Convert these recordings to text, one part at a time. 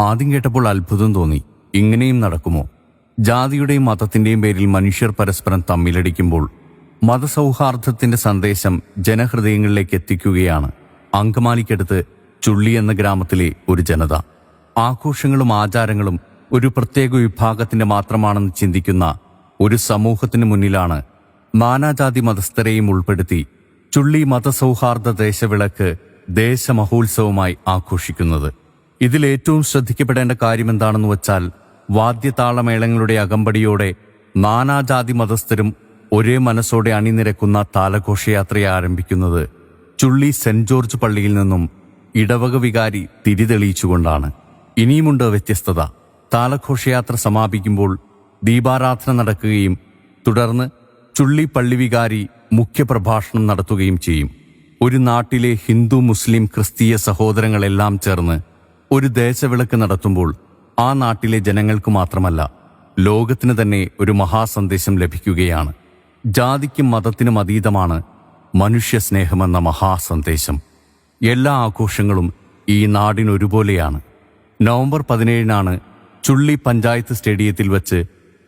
ആദ്യം കേട്ടപ്പോൾ അത്ഭുതം തോന്നി. ഇങ്ങനെയും നടക്കുമോ? ജാതിയുടെയും മതത്തിന്റെയും പേരിൽ മനുഷ്യർ പരസ്പരം തമ്മിലടിക്കുമ്പോൾ മതസൗഹാർദ്ദത്തിന്റെ സന്ദേശം ജനഹൃദയങ്ങളിലേക്ക് എത്തിക്കുകയാണ്. അങ്കമാലിക്കടുത്ത് ചുള്ളി എന്ന ഗ്രാമത്തിലെ ഒരു ജനത. ആഘോഷങ്ങളും ആചാരങ്ങളും ഒരു പ്രത്യേക വിഭാഗത്തിന്റെ മാത്രമാണെന്ന് ചിന്തിക്കുന്ന ഒരു സമൂഹത്തിന് മുന്നിലാണ് നാനാജാതി മതസ്ഥരെയും ഉൾപ്പെടുത്തി ചുള്ളി മതസൗഹാർദ്ദ ദേശവിളക്ക് ദേശമഹോത്സവമായി ആഘോഷിക്കുന്നത്. ഇതിൽ ഏറ്റവും ശ്രദ്ധിക്കപ്പെടേണ്ട കാര്യം കാര്യമെന്താണെന്ന് വച്ചാൽ വാദ്യതാളമേളങ്ങളുടെ അകമ്പടിയോടെ നാനാജാതി മതസ്ഥരും ഒരേ മനസ്സോടെ അണിനിരക്കുന്ന താലഘോഷയാത്രയെ ആരംഭിക്കുന്നത് ചുള്ളി സെന്റ് ജോർജ് പള്ളിയിൽ നിന്നും ഇടവക വികാരി തിരിതെളിയിച്ചുകൊണ്ടാണ്. ഇനിയുമുണ്ട് വ്യത്യസ്തത. താലഘോഷയാത്ര സമാപിക്കുമ്പോൾ ദീപാരാധന നടക്കുകയും തുടർന്ന് ചുള്ളി പള്ളി വികാരി മുഖ്യപ്രഭാഷണം നടത്തുകയും ചെയ്യും. ഒരു നാട്ടിലെ ഹിന്ദു മുസ്ലിം ക്രിസ്തീയ സഹോദരങ്ങളെല്ലാം ചേർന്ന് ഒരു ദേശവിളക്ക് നടത്തുമ്പോൾ ആ നാട്ടിലെ ജനങ്ങൾക്ക് മാത്രമല്ല ലോകത്തിന് തന്നെ ഒരു മഹാസന്ദേശം ലഭിക്കുകയാണ്. ജാതിക്കും മതത്തിനും അതീതമാണ് മനുഷ്യസ്നേഹമെന്ന മഹാസന്ദേശം. എല്ലാ ആഘോഷങ്ങളും ഈ നാടിനൊരുപോലെയാണ്. നവംബർ പതിനേഴിനാണ് ചുള്ളി പഞ്ചായത്ത് സ്റ്റേഡിയത്തിൽ വച്ച്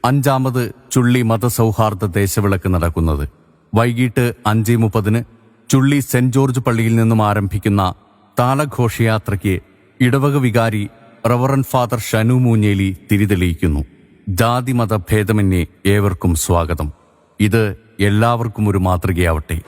അഞ്ചാമത് ചുള്ളി മതസൗഹാർദ്ദ ദേശവിളക്ക് നടക്കുന്നത്. വൈകിട്ട് അഞ്ച് മുപ്പതിന് ചുള്ളി സെന്റ് ജോർജ് പള്ളിയിൽ നിന്നും ആരംഭിക്കുന്ന താളഘോഷയാത്രയ്ക്ക് ഇടവക വികാരി റവറൻ ഫാദർ ഷനു മൂഞ്ഞേലി തിരിതെളിയിക്കുന്നു. ജാതിമത ഭേദമന്യേ ഏവർക്കും സ്വാഗതം. ഇത് എല്ലാവർക്കും ഒരു മാതൃകയാവട്ടെ.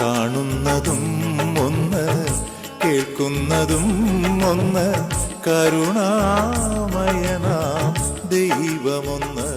കാണുന്നതും ഒന്ന് കേൾക്കുന്നതും ഒന്ന് കരുണാമയനാം ദൈവമൊന്ന്